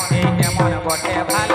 মনে কেমন বটে ভালো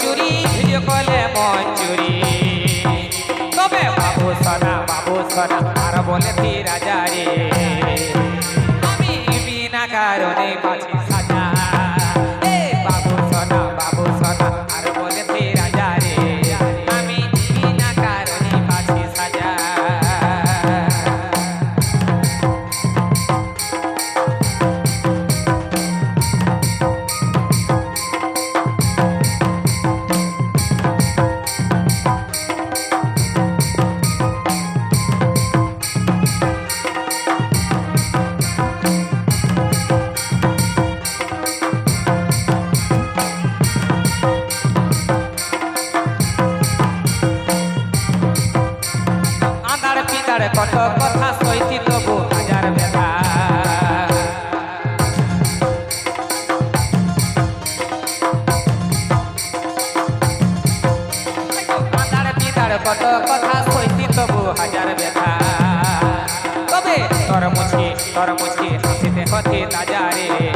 চুরি ভিডিও কলে মন চুরি তবে বাবু সোনা বাবু সোনা, আর বলে রাজা রে আমি বিনা কারণে বাঁচি কত কথা সইছি তবু হাজার ব্যথা কত কথা সইছি তবু হাজার ব্যথা। তবে তোর মুছি তোর মুছি হাসিতে হতে তাজা রে।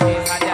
Beli.